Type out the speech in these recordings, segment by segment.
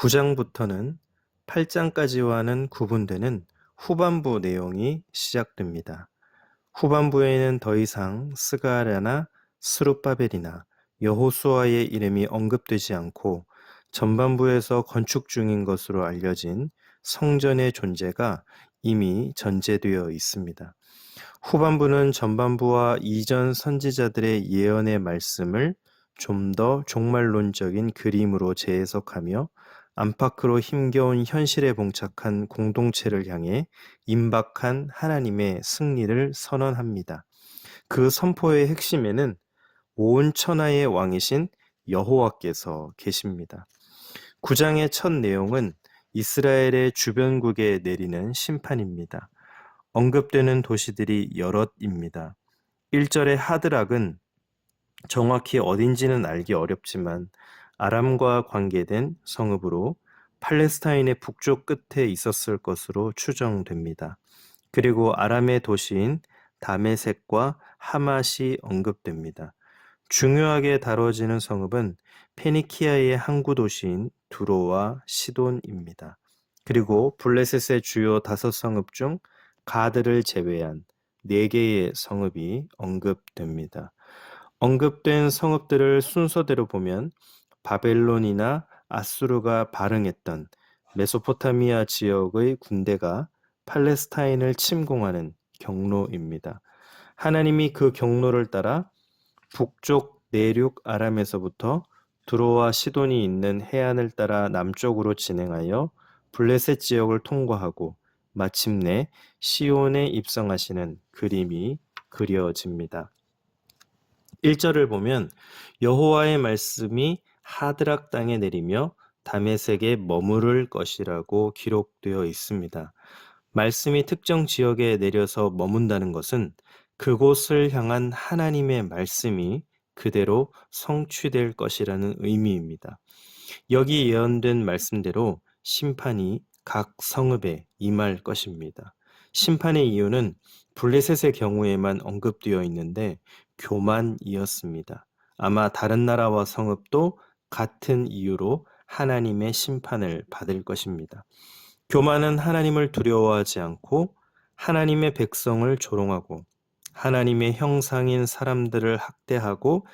9장부터는 8장까지와는 구분되는 후반부 내용이 시작됩니다. 후반부에는 더 이상 스가랴나 스룹바벨이나 여호수아의 이름이 언급되지 않고 전반부에서 건축 중인 것으로 알려진 성전의 존재가 이미 전제되어 있습니다. 후반부는 전반부와 이전 선지자들의 예언의 말씀을 좀 더 종말론적인 그림으로 재해석하며 안팎으로 힘겨운 현실에 봉착한 공동체를 향해 임박한 하나님의 승리를 선언합니다. 그 선포의 핵심에는 온 천하의 왕이신 여호와께서 계십니다. 9장의 첫 내용은 이스라엘의 주변국에 내리는 심판입니다. 언급되는 도시들이 여럿입니다. 1절의 하드락은 정확히 어딘지는 알기 어렵지만 아람과 관계된 성읍으로 팔레스타인의 북쪽 끝에 있었을 것으로 추정됩니다. 그리고 아람의 도시인 다메섹과 하맛이 언급됩니다. 중요하게 다뤄지는 성읍은 페니키아의 항구 도시인 두로와 시돈입니다. 그리고 블레셋의 주요 다섯 성읍 중 가드를 제외한 네 개의 성읍이 언급됩니다. 언급된 성읍들을 순서대로 보면 바벨론이나 아수르가 발흥했던 메소포타미아 지역의 군대가 팔레스타인을 침공하는 경로입니다. 하나님이 그 경로를 따라 북쪽 내륙 아람에서부터 두로와 시돈이 있는 해안을 따라 남쪽으로 진행하여 블레셋 지역을 통과하고 마침내 시온에 입성하시는 그림이 그려집니다. 1절을 보면 여호와의 말씀이 하드락 땅에 내리며 다메섹에 머무를 것이라고 기록되어 있습니다. 말씀이 특정 지역에 내려서 머문다는 것은 그곳을 향한 하나님의 말씀이 그대로 성취될 것이라는 의미입니다. 여기 예언된 말씀대로 심판이 각 성읍에 임할 것입니다. 심판의 이유는 블레셋의 경우에만 언급되어 있는데 교만이었습니다. 아마 다른 나라와 성읍도 같은 이유로 하나님의 심판을 받을 것입니다. 교만은 하나님을 두려워하지 않고 하나님의 백성을 조롱하고 하나님의 형상인 사람들을 학대하고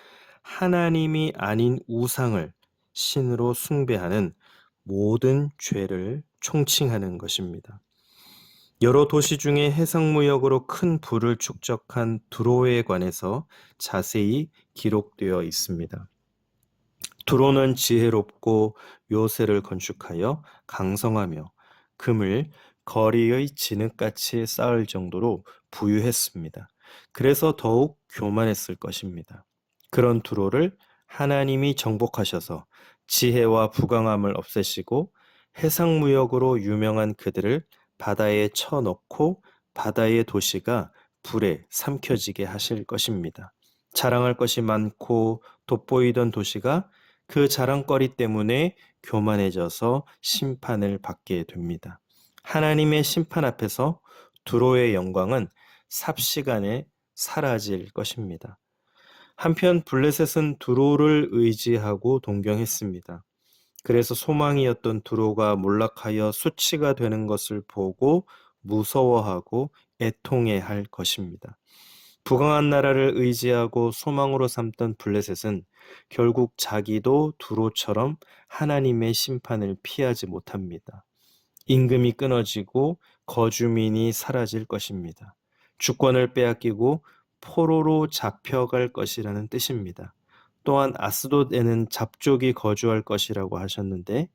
하나님이 아닌 우상을 신으로 숭배하는 모든 죄를 총칭하는 것입니다. 여러 도시 중에 해상무역으로 큰 부를 축적한 두로에 관해서 자세히 기록되어 있습니다. 두로는 지혜롭고 요새를 건축하여 강성하며 금을 거리의 진흙같이 쌓을 정도로 부유했습니다. 그래서 더욱 교만했을 것입니다. 그런 두로를 하나님이 정복하셔서 지혜와 부강함을 없애시고 해상 무역으로 유명한 그들을 바다에 쳐넣고 바다의 도시가 불에 삼켜지게 하실 것입니다. 자랑할 것이 많고 돋보이던 도시가 그 자랑거리 때문에 교만해져서 심판을 받게 됩니다. 하나님의 심판 앞에서 두로의 영광은 삽시간에 사라질 것입니다. 한편 블레셋은 두로를 의지하고 동경했습니다. 그래서 소망이었던 두로가 몰락하여 수치가 되는 것을 보고 무서워하고 애통해 할 것입니다. 부강한 나라를 의지하고 소망으로 삼던 블레셋은 결국 자기도 두로처럼 하나님의 심판을 피하지 못합니다. 임금이 끊어지고 거주민이 사라질 것입니다. 주권을 빼앗기고 포로로 잡혀갈 것이라는 뜻입니다. 또한 아스돗에는 잡족이 거주할 것이라고 하셨는데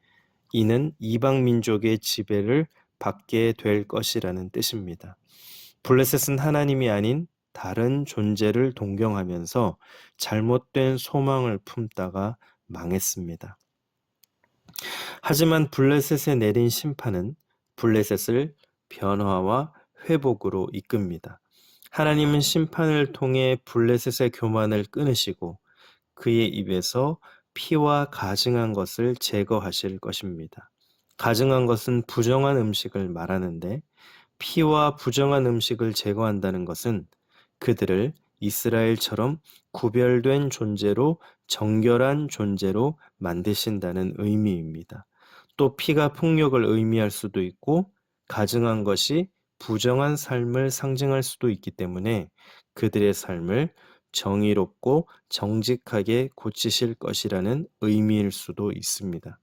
이는 이방 민족의 지배를 받게 될 것이라는 뜻입니다. 블레셋은 하나님이 아닌 다른 존재를 동경하면서 잘못된 소망을 품다가 망했습니다. 하지만 블레셋에 내린 심판은 블레셋을 변화와 회복으로 이끕니다. 하나님은 심판을 통해 블레셋의 교만을 끊으시고 그의 입에서 피와 가증한 것을 제거하실 것입니다. 가증한 것은 부정한 음식을 말하는데 피와 부정한 음식을 제거한다는 것은 그들을 이스라엘처럼 구별된 존재로 정결한 존재로 만드신다는 의미입니다. 또 피가 폭력을 의미할 수도 있고 가증한 것이 부정한 삶을 상징할 수도 있기 때문에 그들의 삶을 정의롭고 정직하게 고치실 것이라는 의미일 수도 있습니다.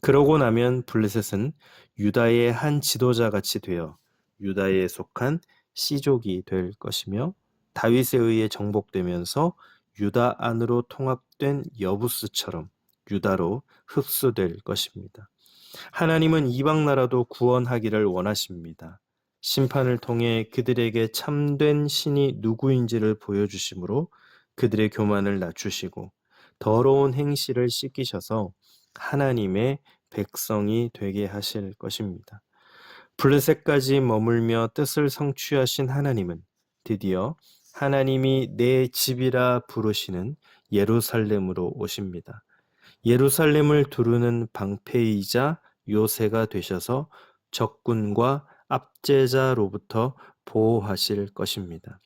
그러고 나면 블레셋은 유다의 한 지도자 같이 되어 유다에 속한 씨족이 될 것이며 다윗에 의해 정복되면서 유다 안으로 통합된 여부스처럼 유다로 흡수될 것입니다. 하나님은 이방 나라도 구원하기를 원하십니다. 심판을 통해 그들에게 참된 신이 누구인지를 보여주심으로 그들의 교만을 낮추시고 더러운 행실을 씻기셔서 하나님의 백성이 되게 하실 것입니다. 블레셋까지 머물며 뜻을 성취하신 하나님은 드디어 하나님이 내 집이라 부르시는 예루살렘으로 오십니다. 예루살렘을 두르는 방패이자 요새가 되셔서 적군과 압제자로부터 보호하실 것입니다.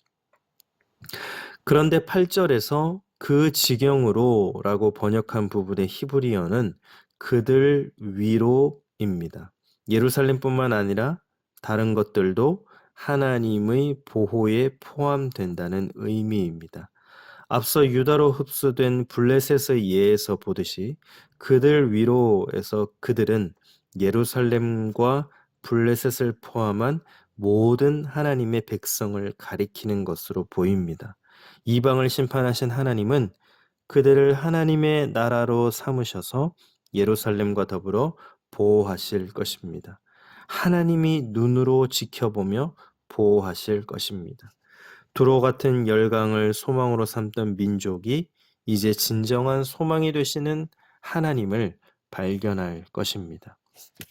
그런데 8절에서 그 지경으로 라고 번역한 부분의 히브리어는 그들 위로입니다. 예루살렘뿐만 아니라 다른 것들도 하나님의 보호에 포함된다는 의미입니다. 앞서 유다로 흡수된 블레셋의 예에서 보듯이 그들 위로에서 그들은 예루살렘과 블레셋을 포함한 모든 하나님의 백성을 가리키는 것으로 보입니다. 이방을 심판하신 하나님은 그들을 하나님의 나라로 삼으셔서 예루살렘과 더불어 보호하실 것입니다. 하나님이 눈으로 지켜보며 보호하실 것입니다. 두로 같은 열강을 소망으로 삼던 민족이 이제 진정한 소망이 되시는 하나님을 발견할 것입니다.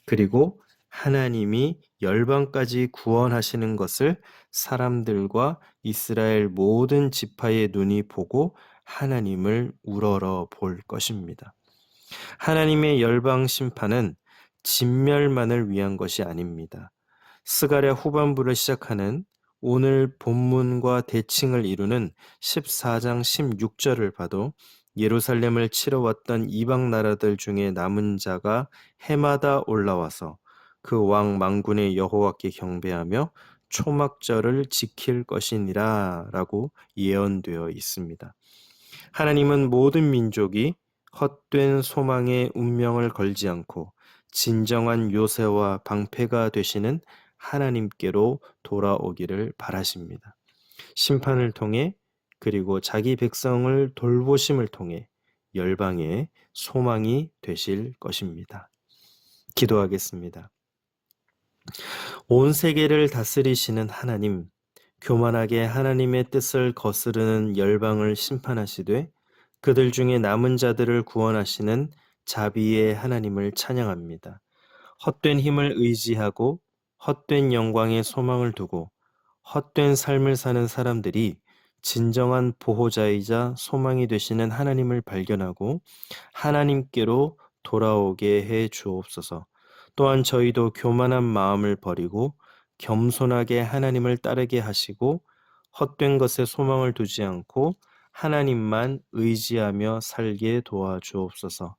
그리고 하나님이 열방까지 구원하시는 것을 사람들과 이스라엘 모든 지파의 눈이 보고 하나님을 우러러 볼 것입니다. 하나님의 열방 심판은 진멸만을 위한 것이 아닙니다. 스가랴 후반부를 시작하는 오늘 본문과 대칭을 이루는 14장 16절을 봐도 예루살렘을 치러 왔던 이방 나라들 중에 남은 자가 해마다 올라와서 그 왕 망군의 여호와께 경배하며 초막절을 지킬 것이니라 라고 예언되어 있습니다. 하나님은 모든 민족이 헛된 소망에 운명을 걸지 않고 진정한 요새와 방패가 되시는 하나님께로 돌아오기를 바라십니다. 심판을 통해 그리고 자기 백성을 돌보심을 통해 열방의 소망이 되실 것입니다. 기도하겠습니다. 온 세계를 다스리시는 하나님, 교만하게 하나님의 뜻을 거스르는 열방을 심판하시되 그들 중에 남은 자들을 구원하시는 자비의 하나님을 찬양합니다. 헛된 힘을 의지하고 헛된 영광에 소망을 두고 헛된 삶을 사는 사람들이 진정한 보호자이자 소망이 되시는 하나님을 발견하고 하나님께로 돌아오게 해 주옵소서. 또한 저희도 교만한 마음을 버리고 겸손하게 하나님을 따르게 하시고 헛된 것에 소망을 두지 않고 하나님만 의지하며 살게 도와주옵소서.